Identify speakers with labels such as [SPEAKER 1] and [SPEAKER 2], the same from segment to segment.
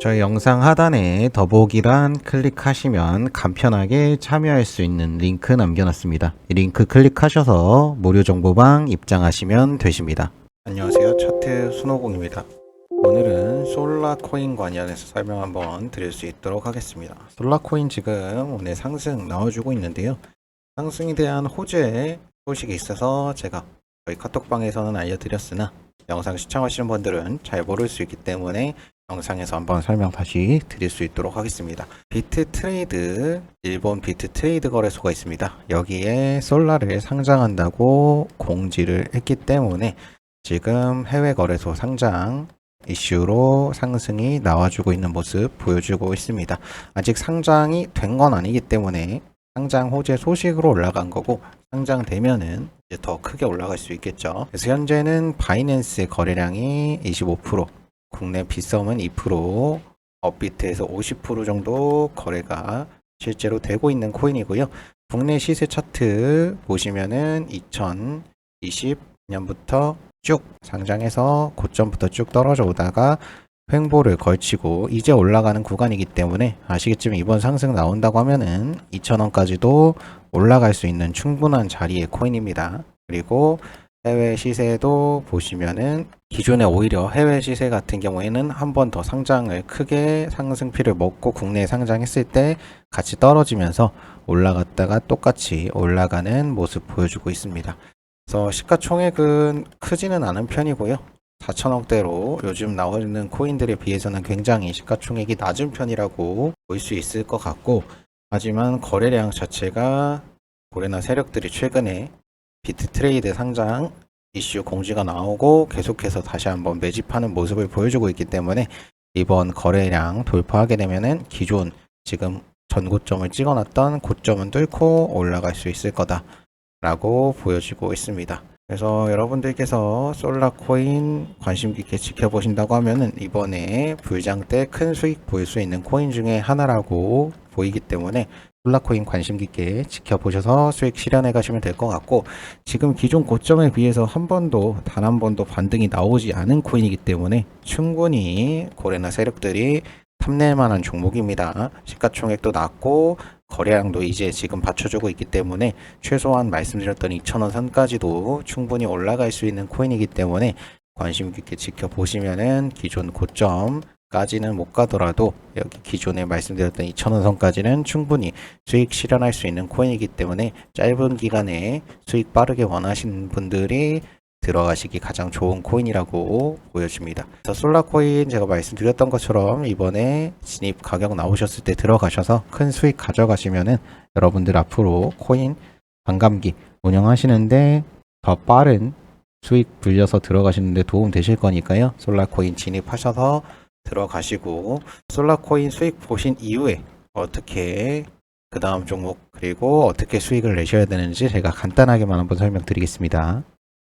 [SPEAKER 1] 저희 영상 하단에 더보기란 클릭하시면 간편하게 참여할 수 있는 링크 남겨놨습니다. 이 링크 클릭하셔서 무료 정보방 입장하시면 되십니다. 안녕하세요. 차트 순호공입니다. 오늘은 솔라코인 관련해서 설명 한번 드릴 수 있도록 하겠습니다. 솔라코인 지금 오늘 상승 나와주고 있는데요. 상승에 대한 호재 소식이 있어서 제가 저희 카톡방에서는 알려드렸으나 영상 시청하시는 분들은 잘 모를 수 있기 때문에 영상에서 한번 설명 다시 드릴 수 있도록 하겠습니다. 비트 트레이드, 일본 비트 트레이드 거래소가 있습니다. 여기에 솔라를 상장한다고 공지를 했기 때문에 지금 해외 거래소 상장 이슈로 상승이 나와주고 있는 모습 보여주고 있습니다. 아직 상장이 된 건 아니기 때문에 상장 호재 소식으로 올라간 거고 상장되면은 이제 더 크게 올라갈 수 있겠죠. 그래서 현재는 바이낸스 거래량이 25%, 국내 비썸은 2%, 업비트에서 50% 정도 거래가 실제로 되고 있는 코인이고요. 국내 시세 차트 보시면은 2020년부터 쭉 상장해서 고점부터 쭉 떨어져 오다가 횡보를 걸치고 이제 올라가는 구간이기 때문에 아시겠지만 이번 상승 나온다고 하면은 2,000원까지도 올라갈 수 있는 충분한 자리의 코인입니다. 그리고 해외 시세도 보시면은 기존에 오히려 해외 시세 같은 경우에는 한 번 더 상장을 크게 상승피를 먹고 국내에 상장했을 때 같이 떨어지면서 올라갔다가 똑같이 올라가는 모습 보여주고 있습니다. 그래서 시가총액은 크지는 않은 편이고요. 4천억대로 요즘 나오는 코인들에 비해서는 굉장히 시가총액이 낮은 편이라고 볼 수 있을 것 같고 하지만 거래량 자체가 고래나 세력들이 최근에 비트 트레이드 상장 이슈 공지가 나오고 계속해서 다시 한번 매집하는 모습을 보여주고 있기 때문에 이번 거래량 돌파하게 되면은 기존 지금 전고점을 찍어놨던 고점은 뚫고 올라갈 수 있을 거다 라고 보여지고 있습니다. 그래서 여러분들께서 솔라코인 관심 깊게 지켜보신다고 하면은 이번에 불장 때 큰 수익 보일 수 있는 코인 중에 하나라고 보이기 때문에 솔라코인 관심 깊게 지켜보셔서 수익 실현해 가시면 될 것 같고 지금 기존 고점에 비해서 한 번도 단 한 번도 반등이 나오지 않은 코인이기 때문에 충분히 고래나 세력들이 탐낼 만한 종목입니다. 시가총액도 낮고 거래량도 이제 지금 받쳐주고 있기 때문에 최소한 말씀드렸던 2,000원 선까지도 충분히 올라갈 수 있는 코인이기 때문에 관심 깊게 지켜보시면은 기존 고점 까지는 못 가더라도 여기 기존에 말씀드렸던 2,000원 선까지는 충분히 수익 실현할 수 있는 코인이기 때문에 짧은 기간에 수익 빠르게 원하시는 분들이 들어가시기 가장 좋은 코인이라고 보여집니다. 그래서 솔라코인 제가 말씀드렸던 것처럼 이번에 진입 가격 나오셨을 때 들어가셔서 큰 수익 가져가시면은 여러분들 앞으로 코인 반감기 운영하시는데 더 빠른 수익 불려서 들어가시는데 도움 되실 거니까요. 솔라코인 진입하셔서 들어가시고 솔라코인 수익 보신 이후에 어떻게 그 다음 종목 그리고 어떻게 수익을 내셔야 되는지 제가 간단하게만 한번 설명드리겠습니다.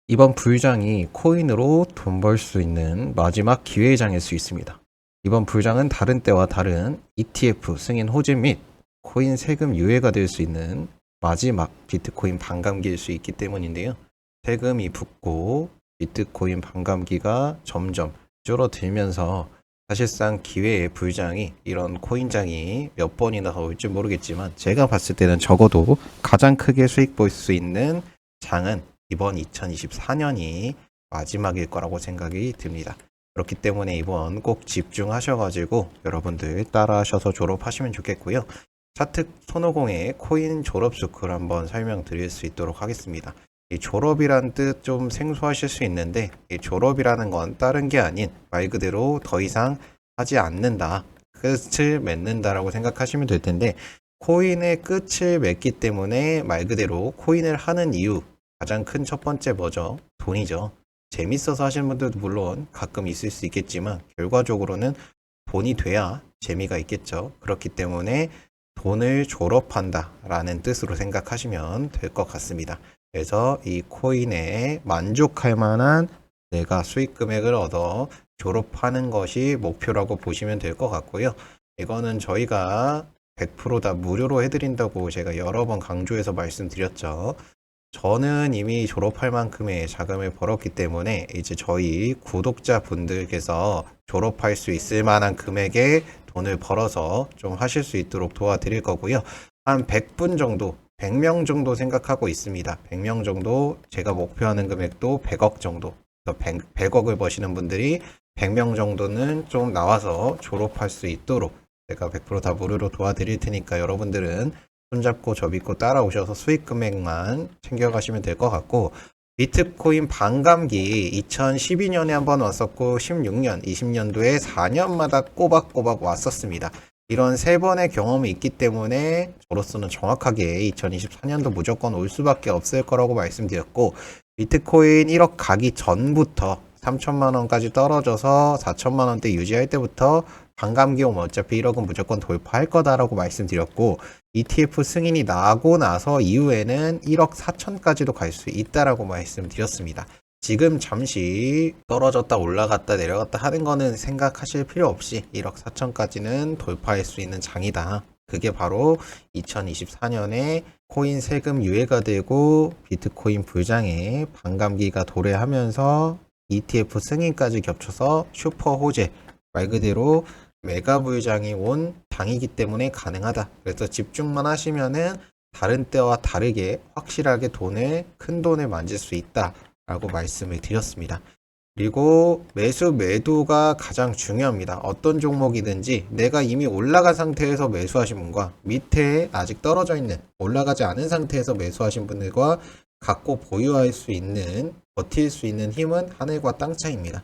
[SPEAKER 1] 이번 불장이 코인으로 돈 벌 수 있는 마지막 기회장일 수 있습니다. 이번 불장은 다른 때와 다른 ETF 승인 호재 및 코인 세금 유예가 될 수 있는 마지막 비트코인 반감기일 수 있기 때문인데요. 세금이 붙고 비트코인 반감기가 점점 줄어들면서 사실상 기회의 불장이 이런 코인장이 몇 번이나 더 올지 모르겠지만 제가 봤을 때는 적어도 가장 크게 수익 볼 수 있는 장은 이번 2024년이 마지막일 거라고 생각이 듭니다. 그렇기 때문에 이번 꼭 집중하셔가지고 여러분들 따라하셔서 졸업하시면 좋겠고요. 차트 손오공의 코인 졸업 스쿨 한번 설명드릴 수 있도록 하겠습니다. 이 졸업이란 뜻 좀 생소하실 수 있는데 이 졸업이라는 건 다른 게 아닌 말 그대로 더 이상 하지 않는다. 끝을 맺는다라고 생각하시면 될 텐데 코인의 끝을 맺기 때문에 말 그대로 코인을 하는 이유 가장 큰 첫 번째 뭐죠? 돈이죠. 재밌어서 하시는 분들도 물론 가끔 있을 수 있겠지만 결과적으로는 돈이 돼야 재미가 있겠죠. 그렇기 때문에 돈을 졸업한다 라는 뜻으로 생각하시면 될 것 같습니다. 그래서 이 코인에 만족할 만한 내가 수익 금액을 얻어 졸업하는 것이 목표라고 보시면 될 것 같고요. 이거는 저희가 100%다 무료로 해드린다고 제가 여러 번 강조해서 말씀드렸죠. 저는 이미 졸업할 만큼의 자금을 벌었기 때문에 이제 저희 구독자 분들께서 졸업할 수 있을 만한 금액의 돈을 벌어서 좀 하실 수 있도록 도와드릴 거고요. 한 100분 정도, 100명 정도 생각하고 있습니다. 100명 정도 제가 목표하는 금액도 100억 정도. 100, 100 억을 버시는 분들이 100명 정도는 좀 나와서 졸업할 수 있도록 제가 100%다 무료로 도와드릴 테니까 여러분들은 손잡고 저 믿고 따라오셔서 수익 금액만 챙겨가시면 될 것 같고 비트코인 반감기 2012년에 한번 왔었고 16년, 20년도에 4년마다 꼬박꼬박 왔었습니다. 이런 세 번의 경험이 있기 때문에 저로서는 정확하게 2024년도 무조건 올 수밖에 없을 거라고 말씀드렸고 비트코인 1억 가기 전부터 3천만 원까지 떨어져서 4천만 원대 유지할 때부터 반감기 오면 어차피 1억은 무조건 돌파할 거다라고 말씀드렸고 ETF 승인이 나고 나서 이후에는 1억 4천까지도 갈 수 있다라고 말씀드렸습니다. 지금 잠시 떨어졌다 올라갔다 내려갔다 하는 거는 생각하실 필요 없이 1억 4천까지는 돌파할 수 있는 장이다. 그게 바로 2024년에 코인 세금 유예가 되고 비트코인 불장에 반감기가 도래하면서 ETF 승인까지 겹쳐서 슈퍼 호재 말 그대로 메가 불장이 온 당이기 때문에 가능하다. 그래서 집중만 하시면은 다른 때와 다르게 확실하게 돈을 큰 돈을 만질 수 있다 라고 말씀을 드렸습니다. 그리고 매수 매도가 가장 중요합니다. 어떤 종목이든지 내가 이미 올라간 상태에서 매수하신 분과 밑에 아직 떨어져 있는 올라가지 않은 상태에서 매수하신 분들과 갖고 보유할 수 있는 버틸 수 있는 힘은 하늘과 땅 차이입니다.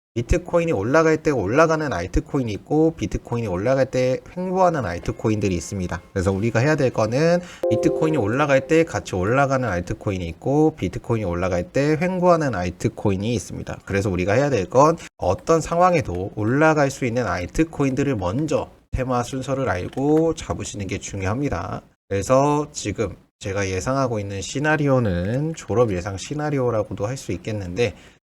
[SPEAKER 1] 비트코인이 올라갈 때 올라가는 알트코인이 있고 비트코인이 올라갈 때 횡보하는 알트코인들이 있습니다. 그래서 우리가 해야 될 거는 비트코인이 올라갈 때 같이 올라가는 알트코인이 있고 비트코인이 올라갈 때 횡보하는 알트코인이 있습니다. 그래서 우리가 해야 될 건 어떤 상황에도 올라갈 수 있는 알트코인들을 먼저 테마 순서를 알고 잡으시는 게 중요합니다. 그래서 지금 제가 예상하고 있는 시나리오는 졸업 예상 시나리오라고도 할 수 있겠는데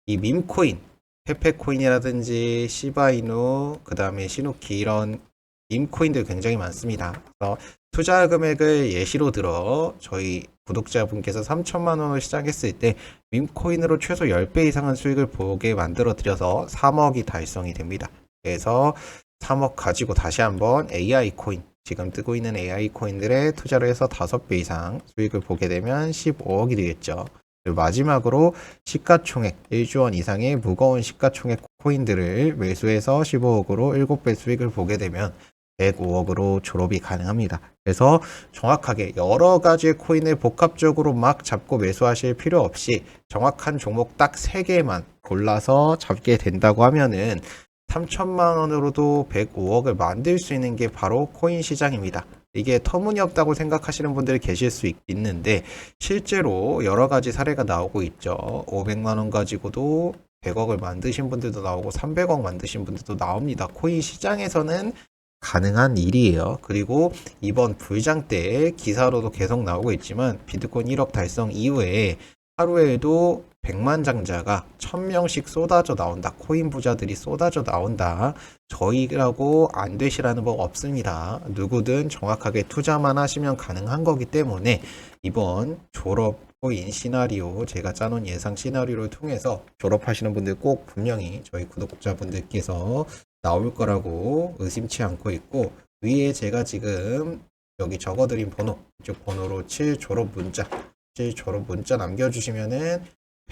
[SPEAKER 1] 이 밈코인 페페코인이라든지 시바이누, 그 다음에 시누키 이런 밈코인들 굉장히 많습니다. 그래서 투자 금액을 예시로 들어 저희 구독자분께서 3천만 원을 시작했을 때 밈코인으로 최소 10배 이상의 수익을 보게 만들어 드려서 3억이 달성이 됩니다. 그래서 3억 가지고 다시 한번 AI 코인 지금 뜨고 있는 AI 코인들에 투자를 해서 5배 이상 수익을 보게 되면 15억이 되겠죠. 마지막으로 시가총액 1조 원 이상의 무거운 시가총액 코인들을 매수해서 15억으로 7배 수익을 보게 되면 105억으로 졸업이 가능합니다. 그래서 정확하게 여러 가지의 코인을 복합적으로 막 잡고 매수하실 필요 없이 정확한 종목 딱 3개만 골라서 잡게 된다고 하면은 3천만 원으로도 105억을 만들 수 있는 게 바로 코인 시장입니다. 이게 터무니없다고 생각하시는 분들이 계실 수 있, 있는데 실제로 여러 가지 사례가 나오고 있죠. 500만 원 가지고도 100억을 만드신 분들도 나오고 300억 만드신 분들도 나옵니다. 코인 시장에서는 가능한 일이에요. 그리고 이번 불장 때 기사로도 계속 나오고 있지만 비트코인 1억 달성 이후에 하루에도 100만 장자가 1000명씩 쏟아져 나온다. 코인 부자들이 쏟아져 나온다. 저희라고 안 되시라는 법 없습니다. 누구든 정확하게 투자만 하시면 가능한 거기 때문에 이번 졸업 코인 시나리오 제가 짜놓은 예상 시나리오를 통해서 졸업하시는 분들 꼭 분명히 저희 구독자분들께서 나올 거라고 의심치 않고 있고 위에 제가 지금 여기 적어드린 번호 이쪽 번호로 7 졸업 문자 7 졸업 문자 남겨주시면은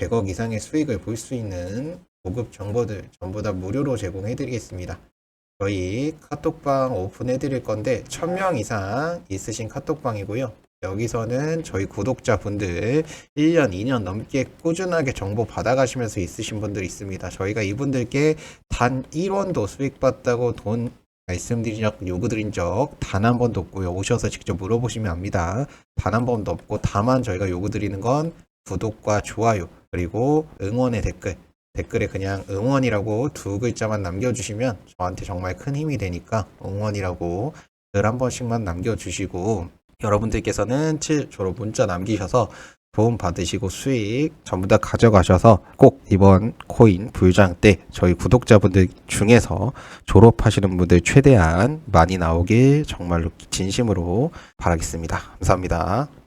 [SPEAKER 1] 100억 이상의 수익을 볼 수 있는 고급 정보들 전부 다 무료로 제공해 드리겠습니다. 저희 카톡방 오픈해 드릴 건데 1000명 이상 있으신 카톡방이고요. 여기서는 저희 구독자분들 1년, 2년 넘게 꾸준하게 정보 받아가시면서 있으신 분들 있습니다. 저희가 이분들께 단 1원도 수익 봤다고 돈 말씀드린 적, 요구드린 적 단 한 번도 없고요. 오셔서 직접 물어보시면 압니다. 단 한 번도 없고 다만 저희가 요구드리는 건 구독과 좋아요 그리고 응원의 댓글 댓글에 그냥 응원이라고 두 글자만 남겨주시면 저한테 정말 큰 힘이 되니까 응원이라고 글한 번씩만 남겨주시고 여러분들께서는 최초로 문자 남기셔서 도움 받으시고 수익 전부 다 가져가셔서 꼭 이번 코인 불장 때 저희 구독자분들 중에서 졸업하시는 분들 최대한 많이 나오길 정말로 진심으로 바라겠습니다. 감사합니다.